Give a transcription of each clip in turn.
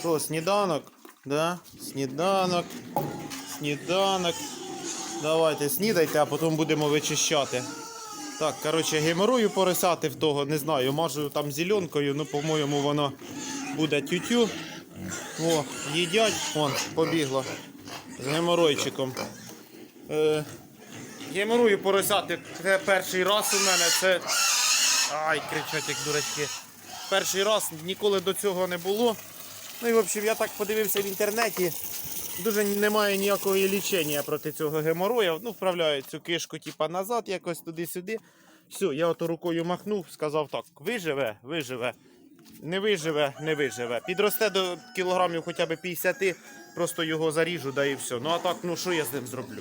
Що, сніданок? Да? Сніданок. Сніданок. Давайте снідайте, а потім будемо вичищати. Так, коротше, геморою поросяти в того, не знаю, мажу там зеленкою, ну, по-моєму, воно буде тютю. О, їдять, вон, побігло. З геморойчиком. Е, геморою поросяти це перший раз у мене. Це. Ай, кричать як дурачки. Перший раз ніколи до цього не було. Ну і в общем, я так подивився в інтернеті. Дуже немає ніякого лічення проти цього геморроя. Ну, вправляють цю кишку типа назад, якось туди-сюди. Все, я ото рукою махнув, сказав так: виживе, виживе. Не виживе, не виживе. Підросте до кілограмів хоча б 50, просто його заріжу, да і все. Ну а так, ну що я з ним зроблю?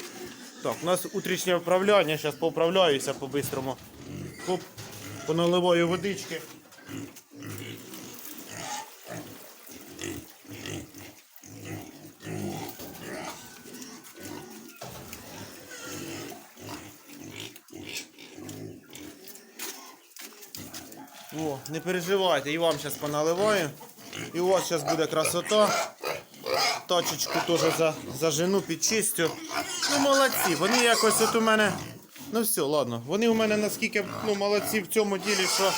Так, у нас утрішнє вправляння, зараз поправляюся по-бистрому. Хоп, поналиваю водички. О, не переживайте, і вам зараз поналиваю. І у вас зараз буде красота. Тачечку теж за, зажену, підчистю. Ну, молодці, вони якось от у мене. Ну все, ладно. Вони у мене наскільки ну, молодці в цьому ділі, що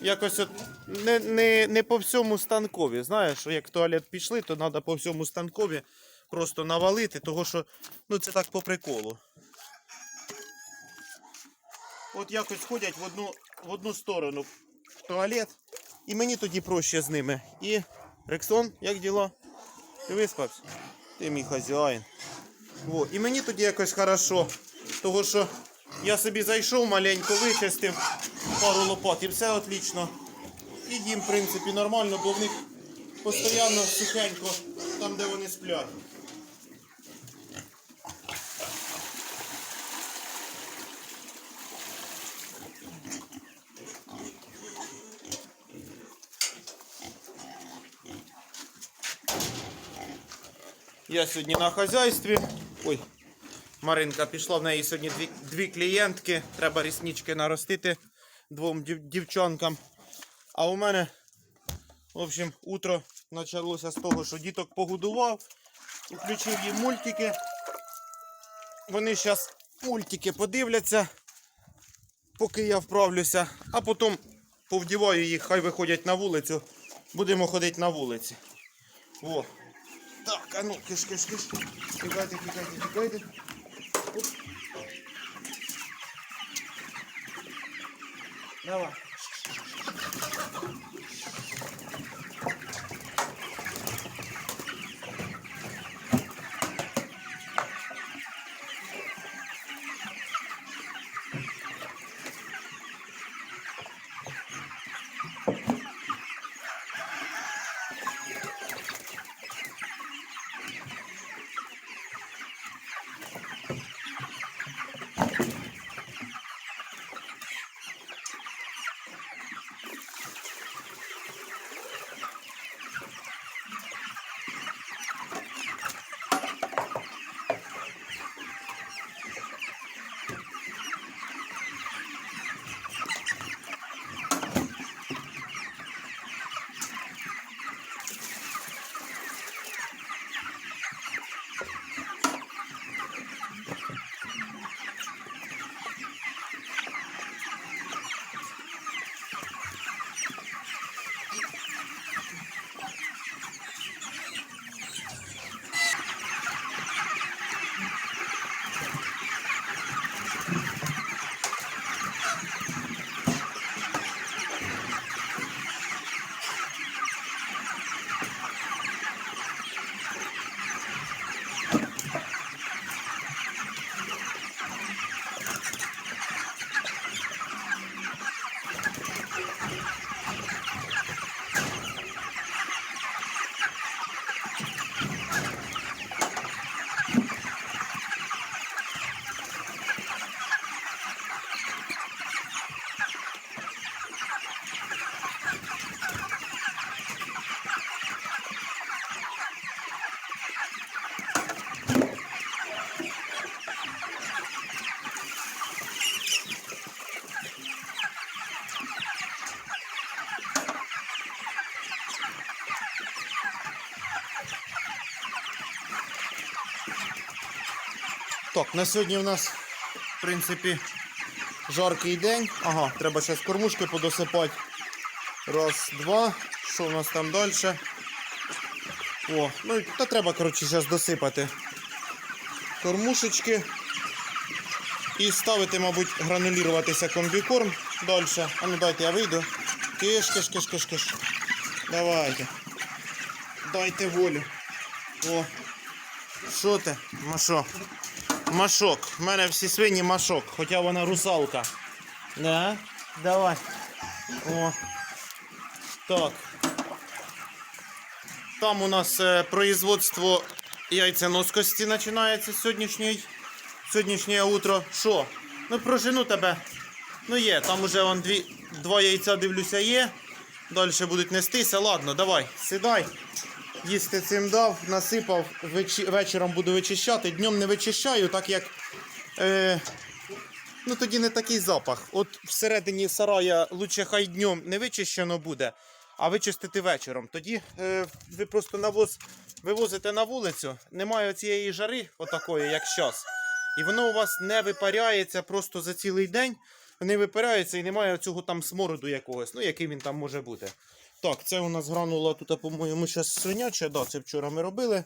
якось от не, не, не по всьому станкові. Знаєш, як в туалет пішли, то треба по всьому станкові просто навалити, того що ну, це так по приколу. От якось ходять в одну, в одну сторону туалет, і мені тоді проще з ними. І Рексон, як діла? Ти виспався? Ти мій хазяїн. Во. І мені тоді якось хорошо. Того що я собі зайшов маленько, вичистив пару лопат і все отлично. І їм, в принципі, нормально, бо в них постійно сухенько там, де вони сплять. Я сьогодні на хазяйстві. Ой, Маринка пішла, в неї сьогодні дві, дві клієнтки. Треба ріснички наростити двом дів- дівчонкам. А у мене, в общем, утро почалося з того, що діток погодував, включив їм мультики. Вони зараз мультики подивляться, поки я вправлюся, а потім повдіваю їх, хай виходять на вулицю. Будемо ходити на вулиці. О. Так, а ну, киш, киш, киш. Тікайте, тікайте, тікайте. Оп. Давай. Так, на сьогодні у нас, в принципі, жаркий день. Ага, треба зараз кормушки подосипати. Раз, два. Що у нас там далі? О, ну та треба, коротше, зараз досипати кормушечки. І ставити, мабуть, грануліруватися комбікорм далі. А ну дайте я вийду. Киш, киш, киш, киш, киш. Давайте. Дайте волю. О. Що ти? Машок. Машок. У мене всі свині машок, хоча вона русалка. Да? Давай. О. Так. Там у нас е, производство яйценоскості починається з. Сьогоднішнє утро. Що? Ну прожену тебе. Ну є, там уже вон дві, два яйця дивлюся є. Далі будуть нестися. Ладно, давай, сідай. Їсти цим дав, насипав, вечі- вечором буду вичищати. Днем не вичищаю, так як. Е, ну тоді не такий запах. От всередині сарая лучше хай днем не вичищено буде, а вичистити вечором. Тоді е, ви просто навоз вивозите на вулицю, немає цієї жари, отакої, як зараз. І воно у вас не випаряється просто за цілий день. Не випаряється і немає цього там смороду якогось, ну який він там може бути. Так, це у нас гранула тут, по-моєму, зараз свиняча, да, це вчора ми робили.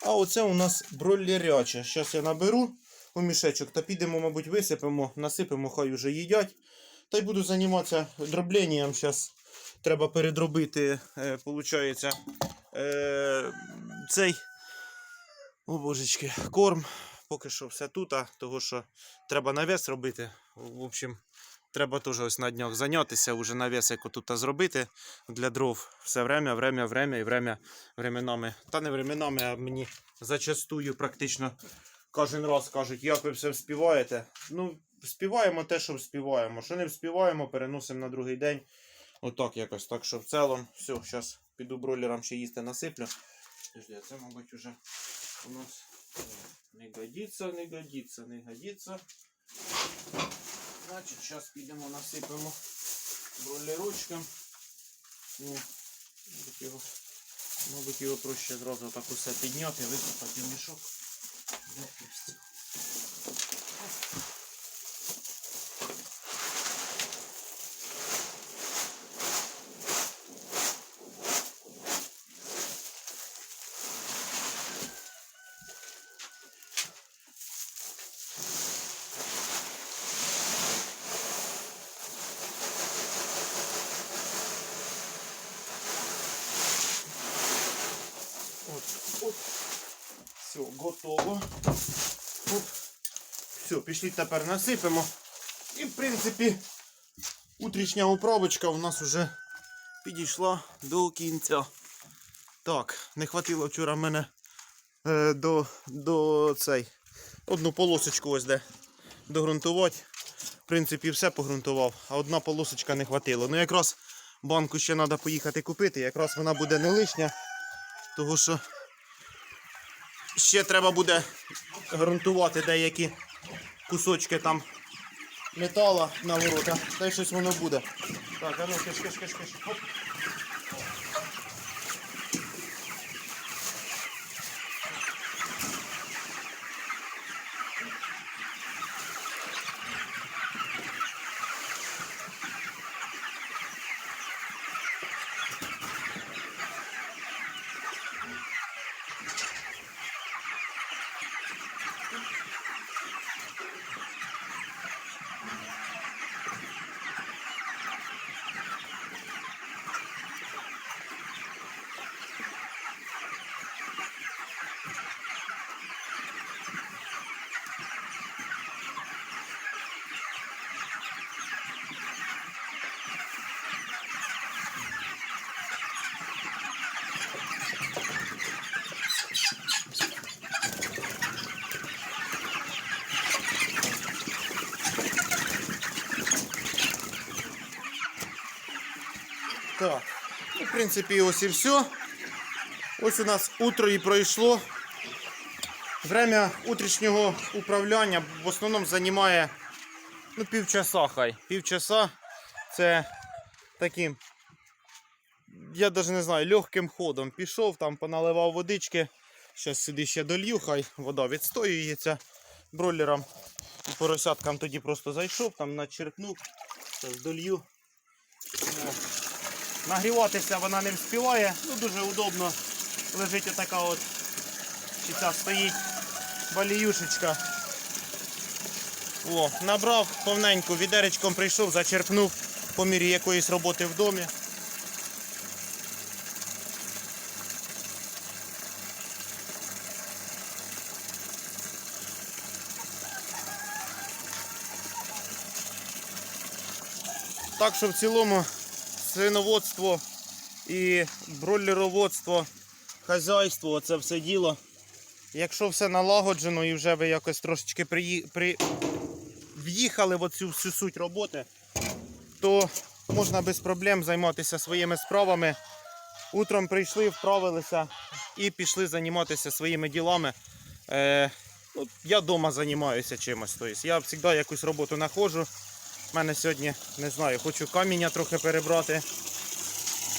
А оце у нас бройлеряче. Зараз я наберу у мішечок та підемо, мабуть, висипемо, насипемо, хай уже їдять. Та й буду займатися дробленням. Зараз треба передробити, е, е, цей о, божечки, корм. Поки що все тут, а того що треба навес робити. В общем, треба теж ось на днях зайнятися, вже навес як тут зробити для дров. Все время, время, время і время временами. Та не временами, а мені зачастую практично кожен раз кажуть, як ви все вспіваєте. Ну, співаємо те, що вспіваємо. Що не вспіваємо, переносимо на другий день. Отак якось. Так що в цілому, все, зараз піду бройлерам ще їсти насиплю. Подожди, це, мабуть, уже у нас не годиться, не годиться, не годиться. Значить, зараз підемо насипемо бройлерочком. Ну, його, мабуть, його проще зразу так усе підняти, висипати в мішок. Все, готово. Все, пішли тепер насипемо. І, в принципі, утрішня управочка у нас вже підійшла до кінця. Так, не хватило вчора мене е, до, до цей. Одну полосочку ось де догрунтувати. В принципі, все погрунтував, а одна полосочка не хватило. Ну якраз банку ще треба поїхати купити, якраз вона буде не лишня. Того що ще треба буде грунтувати деякі кусочки там метала на ворота. Та й щось воно буде. Так, а ну киш, киш, киш, киш. Оп. Принципі, ось і все. Ось у нас утро і пройшло. Время утрішнього управління в основному займає ну, півчаса хай. Півчаса це таким, я навіть не знаю, легким ходом пішов, там поналивав водички. Зараз сюди ще долью, хай вода відстоюється. бройлерам і поросяткам тоді просто зайшов, там начерпнув, зараз долью. Нагріватися вона не вспіває, ну дуже удобно. Лежить отака от, чи ця стоїть баліюшечка. О, набрав повненьку, відеречком прийшов, зачерпнув по мірі якоїсь роботи в домі. Так що в цілому свиноводство і бройлероводство, хазяйство, це все діло. Якщо все налагоджено і вже ви якось трошечки приї... при... в'їхали в оцю всю суть роботи, то можна без проблем займатися своїми справами. Утром прийшли, вправилися і пішли займатися своїми ділами. Е, ну, я вдома займаюся чимось. Тобто я завжди якусь роботу знаходжу. У мене сьогодні, не знаю, хочу каміння трохи перебрати,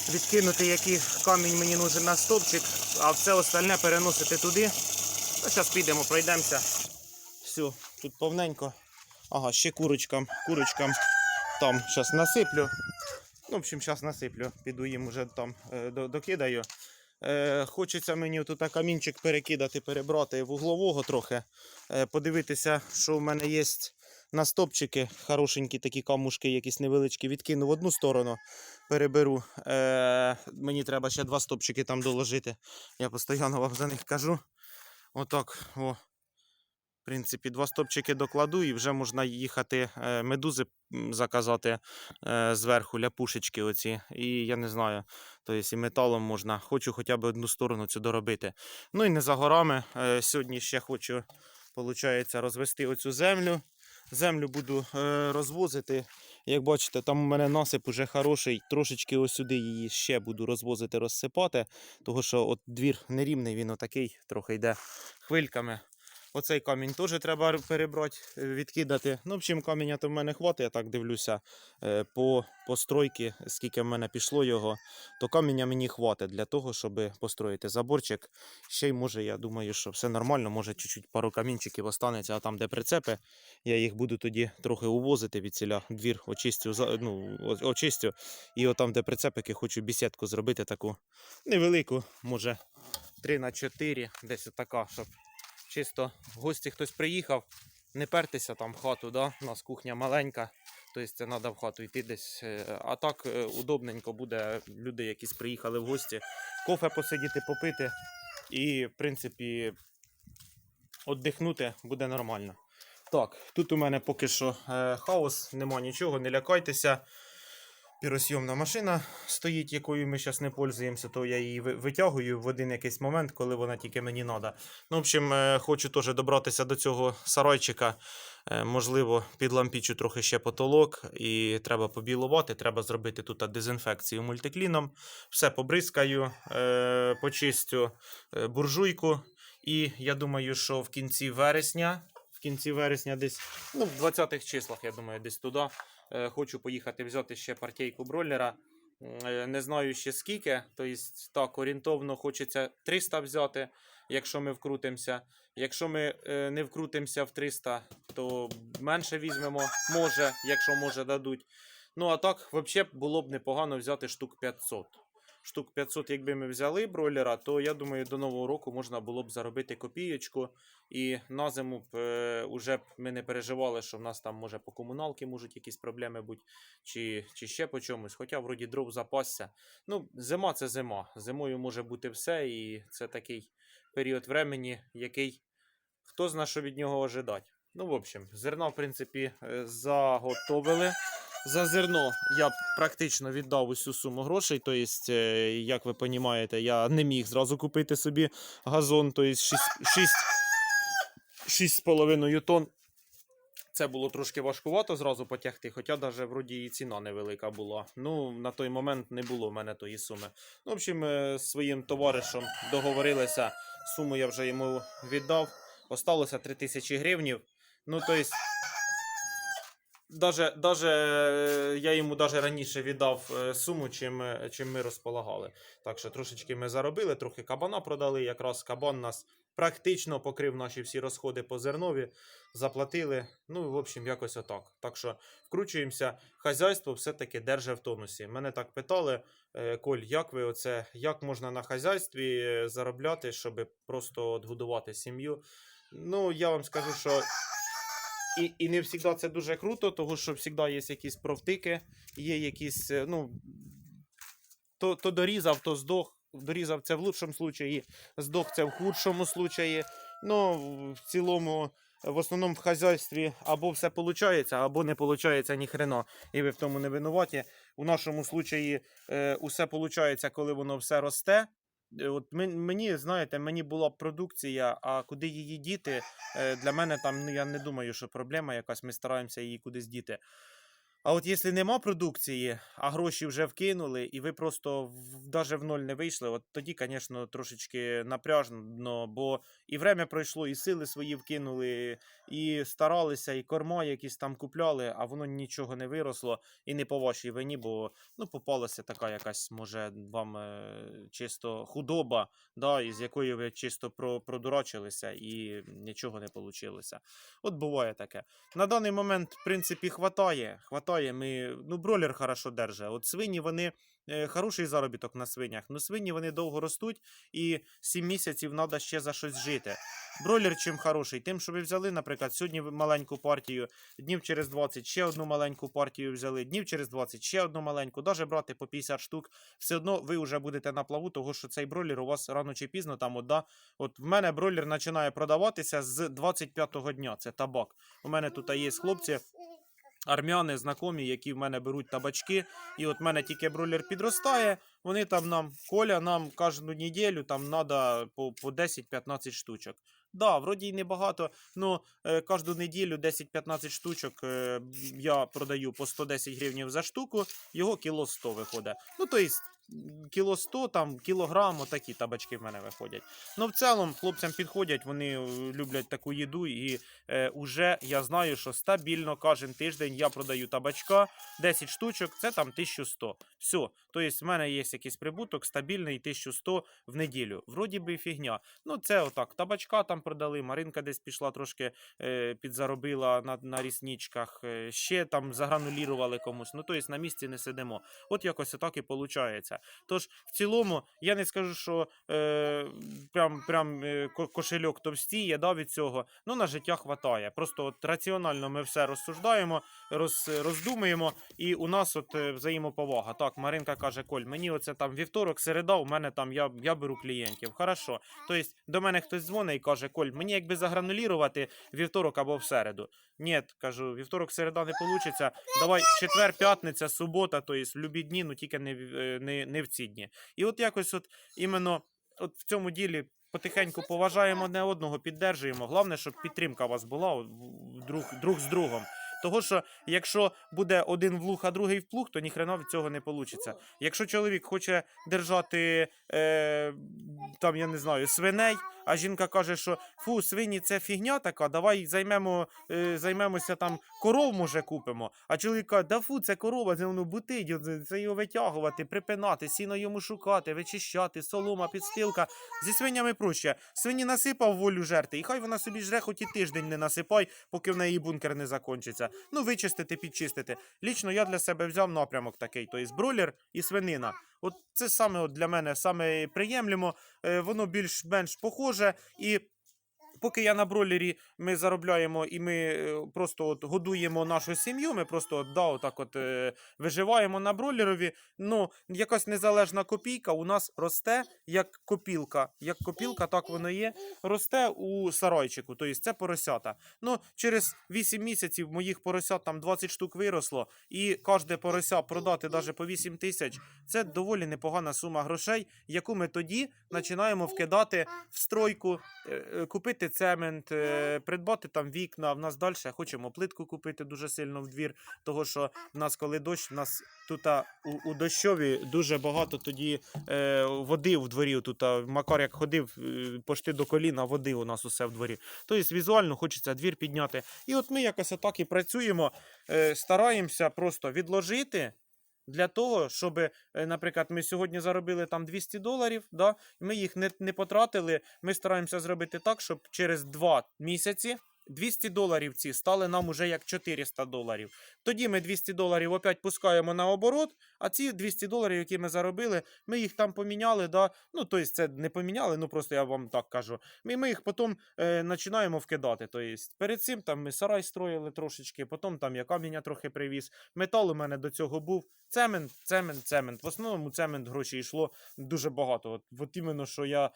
відкинути, який камінь мені нужен на стовпчик, а все остальне переносити туди. Ну, зараз підемо, пройдемося. Все, тут повненько. Ага, ще курочкам, курочкам там зараз насиплю. Ну, в общем, зараз насиплю. Піду їм уже там е, докидаю. Е, хочеться мені тут камінчик перекидати, перебрати вуглового трохи. Е, подивитися, що в мене є на стопчики. Хорошенькі такі камушки, якісь невеличкі, відкину в одну сторону, переберу. Е, мені треба ще два стопчики там доложити. Я постійно вам за них кажу. Отак. О. В принципі, два стопчики докладу і вже можна їхати е, медузи заказати е, зверху, ляпушечки оці. І я не знаю, тобто і металом можна. Хочу хоча б одну сторону цю доробити. Ну і не за горами. Е, сьогодні ще хочу, виходить, розвести оцю землю. Землю буду е, розвозити. Як бачите, там у мене насип уже хороший. Трошечки ось сюди її ще буду розвозити, розсипати. Тому що от двір нерівний, він отакий, трохи йде хвильками. Оцей камінь теж треба перебрати, е, відкидати. Ну, в общем, каменя то в мене хватить, я так дивлюся е, по постройки, скільки в мене пішло його, то каменя мені хватить для того, щоб построїти заборчик. Ще й може, я думаю, що все нормально, може чуть-чуть пару камінчиків останеться, а там, де прицепи, я їх буду тоді трохи увозити від ціля. Двір очистю, ну, очистю. І отам, де прицепики, хочу бісідку зробити таку невелику, може 3 на 4, десь отака, щоб чисто в гості хтось приїхав, не пертися там в хату, да? у нас кухня маленька, тобто треба в хату йти десь. е, А так е, удобненько буде люди, якісь приїхали в гості, кофе посидіти, попити і, в принципі, віддихнути буде нормально. Так, тут у мене поки що е, хаос, нема нічого, не лякайтеся. Піросйомна машина стоїть, якою ми зараз не пользуємося, то я її витягую в один якийсь момент, коли вона тільки мені треба. Ну, в общем, е, хочу теж добратися до цього сарайчика. Е, Можливо, підлампічу трохи ще потолок, і треба побілувати. Треба зробити тут дезінфекцію мультикліном. Все побризкаю, е, почистю буржуйку. І я думаю, що в кінці вересня, в кінці вересня, десь ну, в 20-х числах, я думаю, десь туди. Е, Хочу поїхати взяти ще партійку бройлера. Е, Не знаю ще скільки. Тобто, так, орієнтовно хочеться 300 взяти, якщо ми вкрутимося. Якщо ми е, не вкрутимося в 300, то менше візьмемо, може, якщо може дадуть. Ну а так, взагалі було б непогано взяти штук 500. Штук 500, якби ми взяли бройлера, то я думаю, до нового року можна було б заробити копієчку. І на зиму б е, уже б ми не переживали, що в нас там може по комуналки можуть якісь проблеми бути, чи, чи ще по чомусь. Хоча вроді дров запасся. Ну, зима це зима. Зимою може бути все, і це такий період времени, який хто зна, що від нього ожидати. Ну, в общем, зерна, в принципі, е, заготовили. За зерно я практично віддав усю суму грошей. Тобто, як ви розумієте, я не міг зразу купити собі газон, тобто 6, 6, 6,5 тонн. Це було трошки важкувато зразу потягти, хоча навіть вроді і ціна невелика була. Ну, на той момент не було в мене тої суми. Ну, в общем, е, з своїм товаришем договорилися, суму я вже йому віддав. Осталося 3000 гривнів. Ну, тобто, Даже, даже е, я йому даже раніше віддав е, суму, чим, е, чим ми розполагали. Так що трошечки ми заробили, трохи кабана продали. Якраз кабан нас практично покрив наші всі розходи по зернові, заплатили. Ну, в общем, якось отак. Так що вкручуємося. Хазяйство все-таки держи в тонусі. Мене так питали, Коль, як ви оце, як можна на хазяйстві заробляти, щоб просто от годувати сім'ю? Ну, я вам скажу, що і, і не завжди це дуже круто, тому що завжди є якісь провтики, є якісь, е, ну, то, то дорізав, то здох. Дорізав це в лучшому случаї, здох це в худшому случаї. Ну, в цілому, в основному в хазяйстві або все виходить, або не виходить ні хрена. І ви в тому не винуваті. У нашому случаї е, усе виходить, коли воно все росте. Е, От мен- мені, знаєте, мені була продукція, а куди її діти, е, для мене там, ну я не думаю, що проблема якась, ми стараємося її кудись діти. А от якщо нема продукції, а гроші вже вкинули, і ви просто в, в ноль не вийшли, от тоді, звісно, трошечки напряжно, бо і время пройшло, і сили свої вкинули, і старалися, і корма якісь там купляли, а воно нічого не виросло, і не по вашій вині, бо ну, попалася така якась, може, вам е, чисто худоба, да, із якої ви чисто продурачилися і нічого не вийшло. От буває таке. На даний момент, в принципі, хватає. Хватає. Ми, ну, бролер хорошо держить. От свині вони. е, Хороший заробіток на свинях. Ну, свині вони довго ростуть, і 7 місяців треба ще за щось жити. Бройлер чим хороший? Тим, що ви взяли, наприклад, сьогодні маленьку партію, днів через 20 ще одну маленьку партію взяли, днів через 20 ще одну маленьку, даже брати по 50 штук, все одно ви вже будете на плаву, того що цей бройлер у вас рано чи пізно там, от, да, от в мене бройлер починає продаватися з 25-го дня. Це табак. У мене тут є хлопці. Армяни, знакомі, які в мене беруть табачки, і от в мене тільки бройлер підростає. Вони там нам, Коля, нам кожну неділю там треба по, по 10-15 штучок. Да, вроді й небагато, але е, кожну неділю 10-15 штучок е, я продаю по 110 гривень за штуку, його кіло 100 виходить. Ну, то есть, м, кіло 100, там, кілограм, отакі табачки в мене виходять. Ну, в цілому, хлопцям підходять, вони е, люблять таку їду, і е, уже я знаю, що стабільно кожен тиждень я продаю табачка, 10 штучок, це там 1100. Все. Тобто, в мене є якийсь прибуток стабільний 1100 в неділю. Вроді би фігня. Ну, це отак. Табачка там продали, Маринка десь пішла трошки е, підзаробила на, на рісничках, е, ще там загранулірували комусь. Ну, тобто на місці не сидимо. От якось отак і виходить. Тож, в цілому, я не скажу, що е, прям, прям е, ко- кошельок товстіє да, від цього. Ну, на життя хватає. Просто от раціонально ми все розсуждаємо, роз, роздумуємо, і у нас от е, взаємоповага. Так, Маринка каже: Коль, мені оце там вівторок, середа, у мене там я, я беру клієнтів. Хорошо. Тобто до мене хтось дзвонить і каже: Коль, мені якби загранулірувати вівторок або в середу. Ні, кажу, вівторок, середа не вийде. Давай четвер, п'ятниця, субота, тобто любі дні, ну тільки не, е, не, не в ці дні. І от якось от іменно от в цьому ділі. Потихеньку поважаємо одне одного, піддержуємо. Головне, щоб підтримка у вас була друг, друг з другом. Того, що якщо буде один влух, а другий вплух, то ніхрена від цього не вийде. Якщо чоловік хоче держати е, там, я не знаю, свиней, а жінка каже, що фу, свині це фігня така, давай займемо, е, займемося там коров, може, купимо. А чоловік каже, да фу, це корова, це воно бутить, це- його витягувати, припинати, сіно йому шукати, вичищати, солома, підстилка. Зі свинями проще. Свині насипав волю жерти, і хай вона собі жре, хоч і тиждень не насипай, поки в неї бункер не Ну, вичистити, підчистити. Лічно я для себе взяв напрямок такий, тобто бролер і свинина. От це саме от для мене саме приємлемо, е, воно більш-менш похоже. І поки я на бролері ми заробляємо і ми е, просто от годуємо нашу сім'ю, ми просто от, да, отак от, е, виживаємо на бролерові. Ну, якась незалежна копійка у нас росте як копілка. Як копілка, так воно є. Росте у сарайчику, тобто це поросята. Ну, через 8 місяців моїх поросят там 20 штук виросло, і кожне порося продати навіть по 8 тисяч. Це доволі непогана сума грошей, яку ми тоді починаємо вкидати в стройку, е, е, купити купити цемент, е, придбати там вікна. В нас далі хочемо плитку купити дуже сильно в двір. Того що в нас, коли дощ, в нас тут у, у дощові дуже багато тоді е, води в дворі. Тут Макар як ходив е, почти до коліна, води у нас усе в дворі. Тобто візуально хочеться двір підняти. І от ми якось отак і працюємо, е, стараємося просто відложити. Для того, щоб, е, наприклад, ми сьогодні заробили там 200 доларів, да, ми їх не, не потратили. Ми стараємося зробити так, щоб через 2 місяці 200 доларів ці стали нам уже як 400 доларів. Тоді ми 200 доларів опять пускаємо на оборот, а ці 200 доларів, які ми заробили, ми їх там поміняли. Да? Ну, тобто це не поміняли, ну просто я вам так кажу. Ми, ми їх потім е, починаємо вкидати. Тобто, перед цим там ми сарай строїли трошечки, потім там я каміння трохи привіз. Метал у мене до цього був. Цемент, цемент, цемент. В основному цемент гроші йшло дуже багато. От, от іменно, що я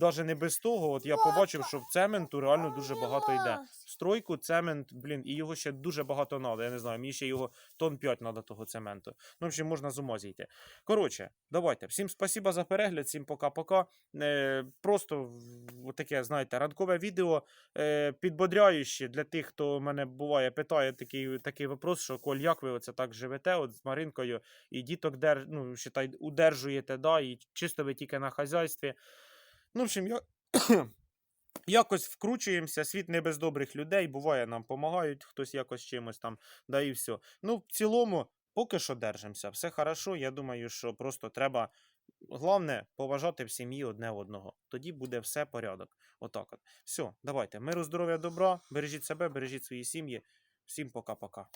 навіть не без того, от я побачив, що в цементу реально дуже багато йде. В стройку цемент, блін, і його ще дуже багато треба. Я не знаю, мені ще його тонн 5 треба того цементу. Ну, в можна з ума зійти. Коротше, давайте. Всім спасибо за перегляд, всім пока-пока. Е, просто таке, знаєте, ранкове відео е, підбодряюче для тих, хто мене буває, питає такий, такий вопрос, що Коль, як ви оце так живете от з Маринкою, і діток дер, ну, считай, удержуєте, да, і чисто ви тільки на хазяйстві. Ну, в общем, я. Якось вкручуємося, світ не без добрих людей, буває, нам допомагають хтось якось чимось там, да і все. Ну, в цілому, поки що держимося, все хорошо. Я думаю, що просто треба, головне, поважати в сім'ї одне одного. Тоді буде все порядок. Отак от. Все, давайте. Миру, здоров'я, добра, бережіть себе, бережіть свої сім'ї. Всім пока-пока.